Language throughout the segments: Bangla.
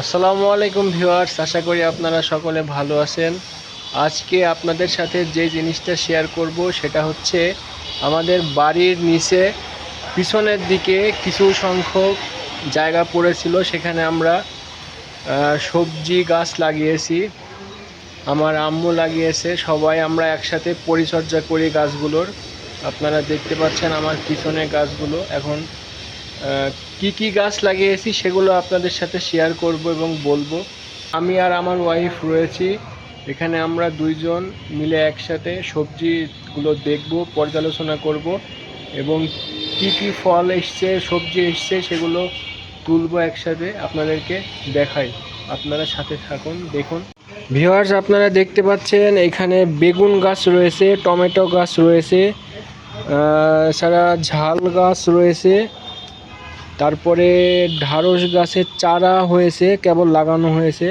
আসসালামু আলাইকুম ভিউয়ার্স, আশা করি আপনারা সকলে ভালো আছেন। আজকে আপনাদের সাথে যে জিনিসটা শেয়ার করব সেটা হচ্ছে আমাদের বাড়ির নিচে পিছনের দিকে কিছু সংখ্যক জায়গা পড়েছিল। সেখানে আমরা সবজি গাছ লাগিয়েছি, আমার আম্মু লাগিয়েছে, সবাই আমরা একসাথে পরিচর্যা করি গাছগুলোর। আপনারা দেখতে পাচ্ছেন আমার পিছনে গাছগুলো। এখন কি কি গাছ লাগিয়েছি সেগুলো আপনাদের সাথে শেয়ার করব এবং বলব। আমি আর আমার ওয়াইফ রয়েছি। এখানে আমরা দুইজন মিলে একসাথে সবজিগুলো দেখব, পর্যালোচনা করব এবং কি কি ফল এসছে, সবজি এসছে সেগুলো তুলবো একসাথে আপনাদেরকে দেখাই। আপনারা সাথে থাকুন, দেখুন। ভিওয়ার্স আপনারা দেখতে পাচ্ছেন এখানে বেগুন গাছ রয়েছে, টমেটো গাছ রয়েছে এছাড়া ঝাল গাছ রয়েছে। তারপরে ঢাড়স গাছের চারা হয়েছে, কেবল লাগানো হয়েছে।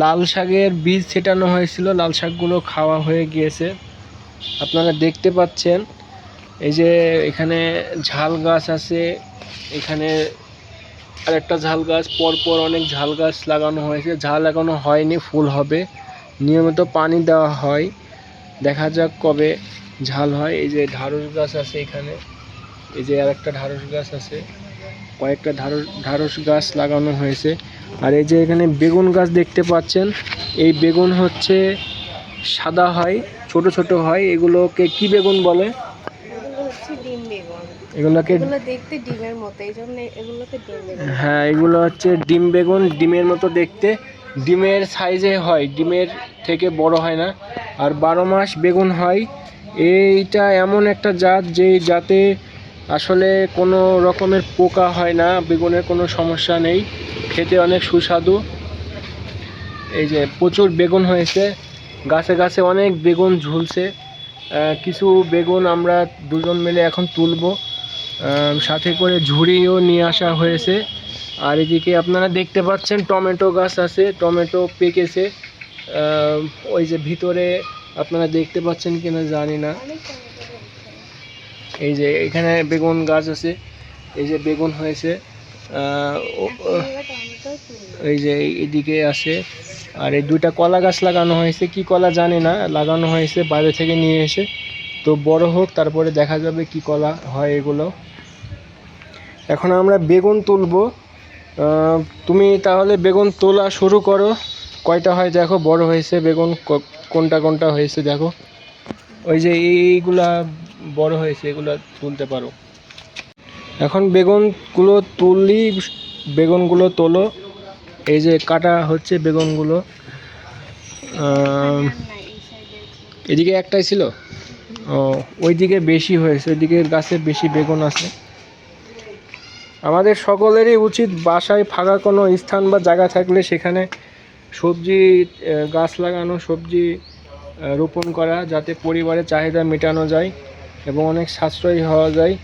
লাল শাকের বীজ ছেটানো হয়েছিল, লাল শাকগুলো খাওয়া হয়ে গিয়েছে। আপনারা দেখতে পাচ্ছেন, এই যে এখানে ঝাল গাছ আছে, এখানে আরেকটা ঝাল গাছ, পরপর অনেক ঝাল গাছ লাগানো হয়েছে। ঝাল এখনও হয়নি, ফুল হবে। নিয়মিত পানি দেওয়া হয়। দেখা যাক কবে ঝাল হয়। এই যে ঢাড়স গাছ আছে এখানে। এই যে আরেকটা ঢাড়স গাছ আছে। কয়েকটা ঢাড়স ঢাড়স গাছ লাগানো হয়েছে। আর এই যে এখানে বেগুন গাছ দেখতে পাচ্ছেন। এই বেগুন হচ্ছে সাদা হয় ছোট ছোট হয়। এগুলোকে কি বেগুন বলে? এগুলোকে দেখতে ডিমের মতো এই জন্য এগুলোকে ডিম হ্যাঁ এগুলো হচ্ছে ডিম বেগুন ডিমের মতো দেখতে। ডিমের সাইজে হয় ডিমের থেকে বড় হয় না। আর বারো মাস বেগুন হয়। এইটা এমন একটা জাত যে জাতে আসলে কোনো রকমের পোকা হয় না, বেগুনের কোনো সমস্যা নেই, খেতে অনেক সুস্বাদু। এই যে প্রচুর বেগুন হয়েছে, গাছে গাছে অনেক বেগুন ঝুলছে। কিছু বেগুন আমরা দুজন মিলে এখন তুলব। সাথে করে ঝুড়িও নিয়ে আসা হয়েছে। আর এদিকে আপনারা দেখতে পাচ্ছেন টমেটো গাছ আছে, টমেটো পেকেছে। ওই যে ভিতরে আপনারা দেখতে পাচ্ছেন কিনা জানি না। এই যে এখানে বেগুন গাছ আছে, এই যে বেগুন হয়েছে এই যে এদিকে আছে, আর এই দুইটা কলা গাছ লাগানো হয়েছে। কি কলা জানি না, লাগানো হয়েছে, বাইরে থেকে নিয়ে এসে। তো বড় হোক, তারপরে দেখা যাবে কি কলা হয় এগুলো। এখন আমরা বেগুন তুলবো। তুমি তাহলে বেগুন তোলা শুরু করো। কয়টা হয় দেখো? বড় হয়েছে, বেগুন কোনটা কোনটা হয়েছে দেখো? ওই যে এইগুলা বড় হয়েছে, এগুলা তুলতে পারো। এখন বেগুনগুলো তুললি বেগুনগুলো তোলো। এই যে কাটা হচ্ছে বেগুনগুলো। এদিকে একটাই ছিল? ও, ওইদিকে বেশি হয়েছে, ওইদিকে গাছে বেশি বেগুন আছে। আমাদের সকলেরই উচিত বাসায় ফাঁকা কোনো স্থান বা জায়গা থাকলে সেখানে সবজি গাছ লাগানো, সবজি রোপণ করা যাতে পরিবারের চাহিদা মেটানো যায় এবং অনেক সাশ্রয়ী হওয়া যায়।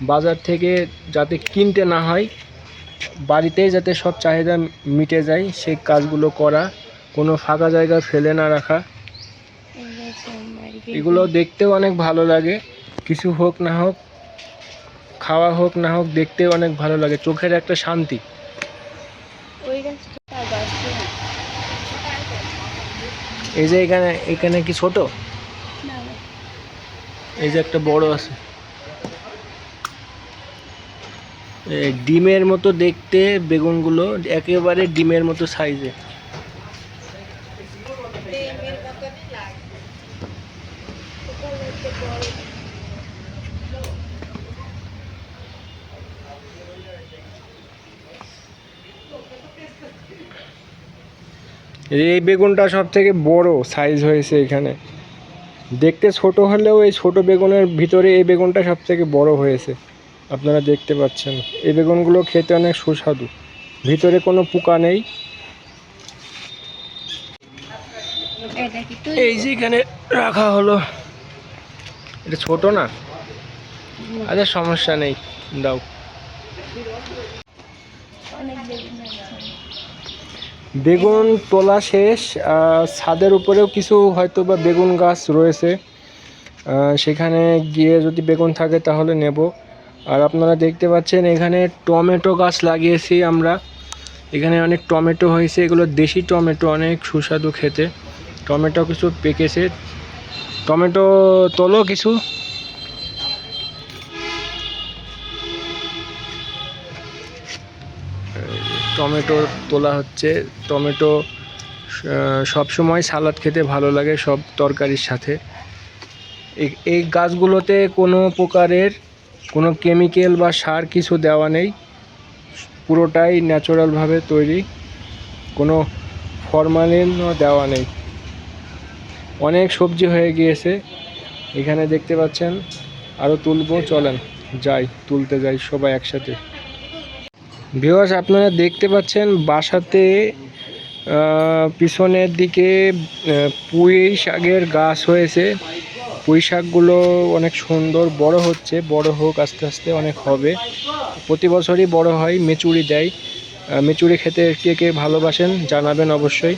বাজার থেকে যাতে কিনতে না হয়, বাড়িতেই যাতে সব চাহিদা মিটে যায়, সেই কাজগুলো করা, কোনো ফাঁকা জায়গা ফেলে না রাখা। এগুলো দেখতেও অনেক ভালো লাগে। কিছু হোক না হোক, খাওয়া হোক না হোক, দেখতেও অনেক ভালো লাগে। চোখের একটা শান্তি। এই যে এখানে এখানে কি ছোট? এই যে একটা বড় আছে। ডিমের মতো দেখতে বেগুনগুলো একেবারে ডিমের মতো সাইজে ডিমের মতনই লাগে ওটা হচ্ছে বড় এই বেগুনটা সব থেকে বড় সাইজ হয়েছে এখানে। দেখতে ছোট হলেও এই ছোট বেগুনের ভিতরে এই বেগুনটা সব থেকে বড় হয়েছে। আপনারা দেখতে পাচ্ছেন এই বেগুনগুলো খেতে অনেক সুস্বাদু। ভিতরে কোনো পোকা নেই। এই যে এখানে রাখা হলো। এটা ছোট না? আচ্ছা সমস্যা নেই। দাও। অনেক বেগুন তোলা শেষ ছাদের উপরেও কিছু হয়তো বা বেগুন গাছ রয়েছে। সেখানে গিয়ে যদি বেগুন থাকে তাহলে নেব। আর আপনারা দেখতে পাচ্ছেন এখানে টমেটো গাছ লাগিয়েছি আমরা। এখানে অনেক টমেটো হয়েছে, এগুলো দেশি টমেটো, অনেক সুস্বাদু খেতে। টমেটো কিছু পেকেছে। টমেটো তোলো কিছু। টমেটো তোলা হচ্ছে। টমেটো সব সময় সালাদ খেতে ভালো লাগে সব তরকারির সাথে। এই গাছগুলোতে কোনো প্রকারের কোনো কেমিক্যাল বা সার কিছু দেওয়া নেই। পুরোটাই ন্যাচারালভাবে তৈরি। কোনো ফরমালিনও দেওয়া নেই। অনেক সবজি হয়ে গিয়েছে। এখানে দেখতে পাচ্ছেন আরও তুলবো, চলেন, যাই, তুলতে যাই সবাই একসাথে। ভিওয়াস আপনারা দেখতে পাচ্ছেন বাসাতে পিছনের দিকে পুঁই শাকের গাছ হয়েছে। পুঁই শাকগুলো অনেক সুন্দর বড় হচ্ছে, বড় হোক, আস্তে আস্তে অনেক হবে। প্রতি বছরই বড় হয়, মেচুরি দেয়। মেচুরি খেতে কে কে ভালোবাসেন জানাবেন অবশ্যই।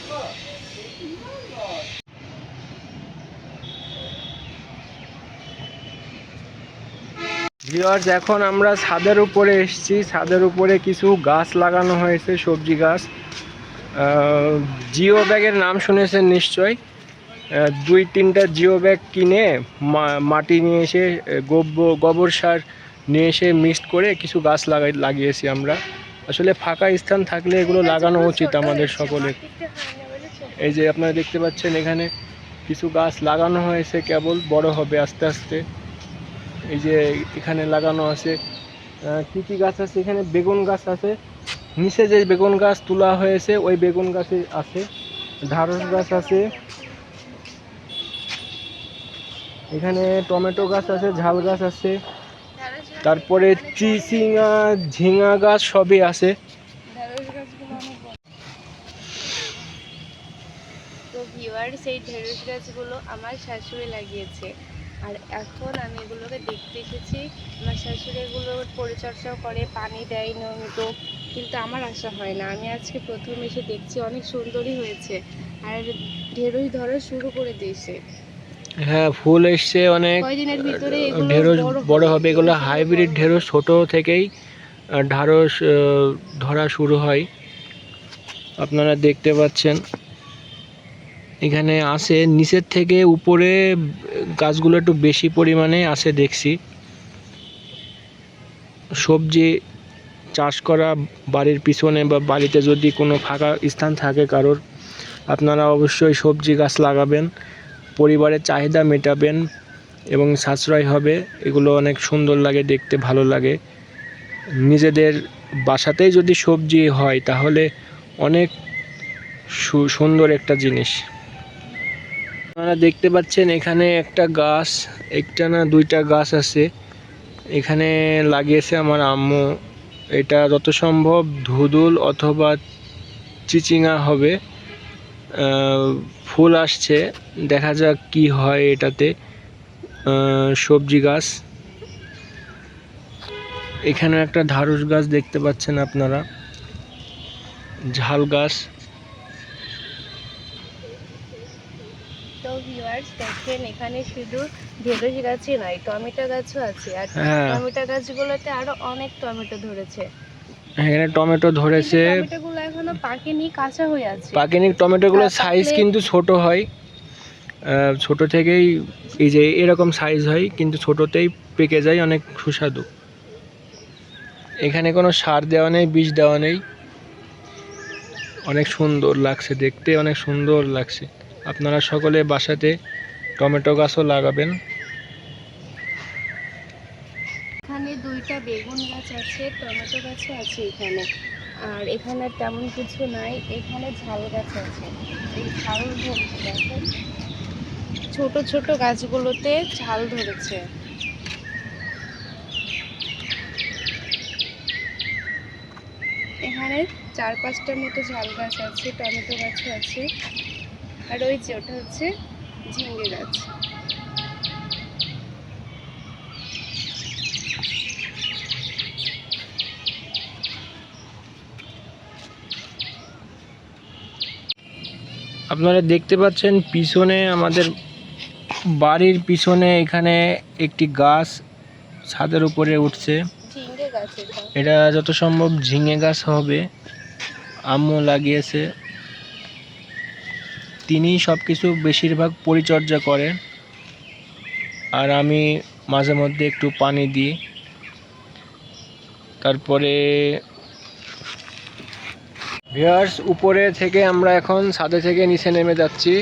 ভিওয়ার্স এখন আমরা ছাদের উপরে এসেছি। ছাদের উপরে কিছু গাছ লাগানো হয়েছে সবজি গাছ। জিও ব্যাগের নাম শুনেছেন নিশ্চয় দুই তিনটা জিও ব্যাগ কিনে মাটি নিয়ে এসে গোবর গোবর সার নিয়ে এসে মিক্সড করে কিছু গাছ লাগাই লাগিয়েছি আমরা। আসলে ফাঁকা স্থান থাকলে এগুলো লাগানো উচিত আমাদের সকলের। এই যে আপনারা দেখতে পাচ্ছেন এখানে কিছু গাছ লাগানো হয়েছে কেবল বড় হবে আস্তে আস্তে। এই যে এখানে লাগানো আছে কি কি গাছ আছে এখানে? বেগুন গাছ আছে। নিচে যে বেগুন গাছ তোলা হয়েছে, ওই বেগুন গাছে আছে। ঢাঁড়স গাছ আছে। এখানে টমেটো গাছ আছে, ঝাল গাছ আছে। তারপরে চিচিঙা, ঝিঙা গাছ সবই আছে। তো ভিউয়ার্স ঢেঁড়স গাছগুলো আমার শাশুড়ি লাগিয়েছে। আর এখন আমি এগুলোকে দেখতে এসেছি। আমার শাশুড়ি এগুলোর পরিচর্যাও করে পানি দেয় নিয়মিত কিন্তু আমার আশা হয় না। আমি আজকে প্রথম এসে দেখছি অনেক সুন্দরই হয়েছে। আর ঢেঁড়স ধরা শুরু করে দিয়েছে। হ্যাঁ ফুল এসছে অনেক। এগুলো ঢেঁড়স বড় হবে। এগুলো হাইব্রিড ঢেঁড়স ছোট থেকেই ঢাড়স ধরা শুরু হয়। আপনারা দেখতে পাচ্ছেন। এখানে আসে নিচের থেকে উপরে গাছগুলো একটু বেশি পরিমাণে আছে দেখছি। সবজি চাষ করা বাড়ির পিছনে বা বাড়িতে যদি কোনো ফাঁকা স্থান থাকে কারোর, আপনারা অবশ্যই সবজি গাছ লাগাবেন, পরিবারের চাহিদা মেটাবেন এবং সাশ্রয় হবে। এগুলো অনেক সুন্দর লাগে, দেখতে ভালো লাগে। নিজেদের বাসাতেই যদি সবজি হয় তাহলে অনেক সুন্দর একটা জিনিস। আপনারা দেখতে পাচ্ছেন এখানে একটা গাছ, একটা না দুইটা গাছ আছে। এখানে লাগিয়েছে আমার আম্মু। এটা যত সম্ভব ধুদুল অথবা চিচিঙা হবে। ফুল আসছে, দেখা যাক কি হয় এটাতে। সবজি গাছ। এখানে একটা ঢাড়স গাছ দেখতে পাচ্ছেন আপনারা। ঝাল গাছ তো ভিউয়ার্স দেখেন এখানে শুধু ঢেঁড়স গাছই নয় টমেটো গাছও আছে। আর হ্যাঁ। টমেটো গাছগুলোতে আরও অনেক টমেটো ধরেছে। এখানে টমেটো ধরেছে। টমেটোগুলো এখনও পাকেনি কাঁচা হয়ে আছে। পাকিনি টমেটোগুলোর সাইজ কিন্তু ছোট হয়। ছোট থেকেই এই যে এরকম সাইজ হয় কিন্তু ছোটতেই পেকে যায় অনেক সুস্বাদু। এখানে কোনো সার দেওয়া নেই বীজ দেওয়া নেই। অনেক সুন্দর লাগছে দেখতে অনেক সুন্দর লাগছে। আপনারা সকলে বাসাতে টমেটো গাছও লাগাবেন। এখানে দুইটা বেগুন গাছ আছে, টমেটো গাছও আছে এখানে। আর এখানে তেমন কিছু নাই, এখানে ঝাল গাছ আছে। এই ঝাল ধরেছে, দেখেন। ছোট ছোট গাছগুলোতে ঝাল ধরেছে। এখানে চার পাঁচটার মতো ঝাল গাছ আছে, টমেটো গাছও আছে। আর ওই যে ওটা হচ্ছে ঝিঙ্গে গাছ। আপনারা দেখতে পাচ্ছেন পিছনে আমাদের বাড়ির পিছনে এখানে একটি গাছ ছাদের উপরে উঠছে। এটা। এটা যত সম্ভব ঝিঙে গাছ হবে। আম্মু লাগিয়েছে। তিনি সব কিছু বেশিরভাগ পরিচর্যা করেন আর আমি মাঝে মধ্যে একটু পানি দিই। তারপরে ভিউয়ার্স, উপরে থেকে আমরা এখন ছাদে থেকে নিচে নেমে যাচ্ছি।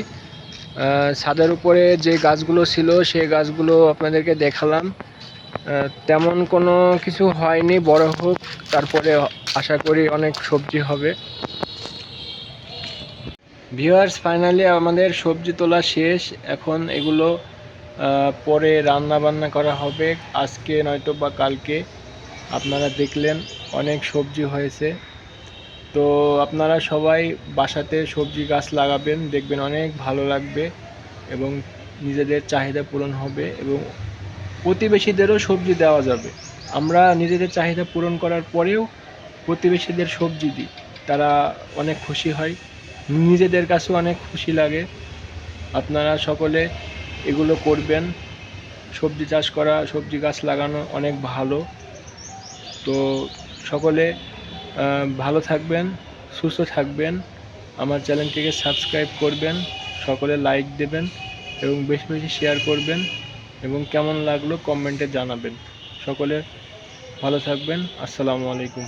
ছাদের উপরে যে গাছগুলো ছিল সে গাছগুলো আপনাদেরকে দেখালাম। তেমন কোনো কিছু হয়নি, বড় হোক, তারপরে আশা করি অনেক সবজি হবে। ভিউয়ার্স ফাইনালি আমাদের সবজি তোলা শেষ। এখন এগুলো পরে রান্না বান্না করা হবে। আজকে নয়তো বা কালকে। আপনারা দেখলেন অনেক সবজি হয়েছে। তো আপনারা সবাই বাসাতে সবজি গাছ লাগাবেন, দেখবেন অনেক ভালো লাগবে এবং নিজেদের চাহিদা পূরণ হবে এবং প্রতিবেশীদেরও সবজি দেওয়া যাবে। আমরা নিজেদের চাহিদা পূরণ করার পরেও প্রতিবেশীদের সবজি দিই। তারা অনেক খুশি হয়। নিজেদের কাছেও অনেক খুশি লাগে। আপনারা সকলে এগুলো করবেন। সবজি চাষ করা, সবজি গাছ লাগানো অনেক ভালো। তো সকলে ভালো থাকবেন, সুস্থ থাকবেন। আমার চ্যানেলটিকে সাবস্ক্রাইব করবেন, সকলে লাইক দেবেন এবং বেশি বেশি শেয়ার করবেন এবং কেমন লাগল কমেন্টে জানাবেন। সকলে ভালো থাকবেন। আসসালামু আলাইকুম।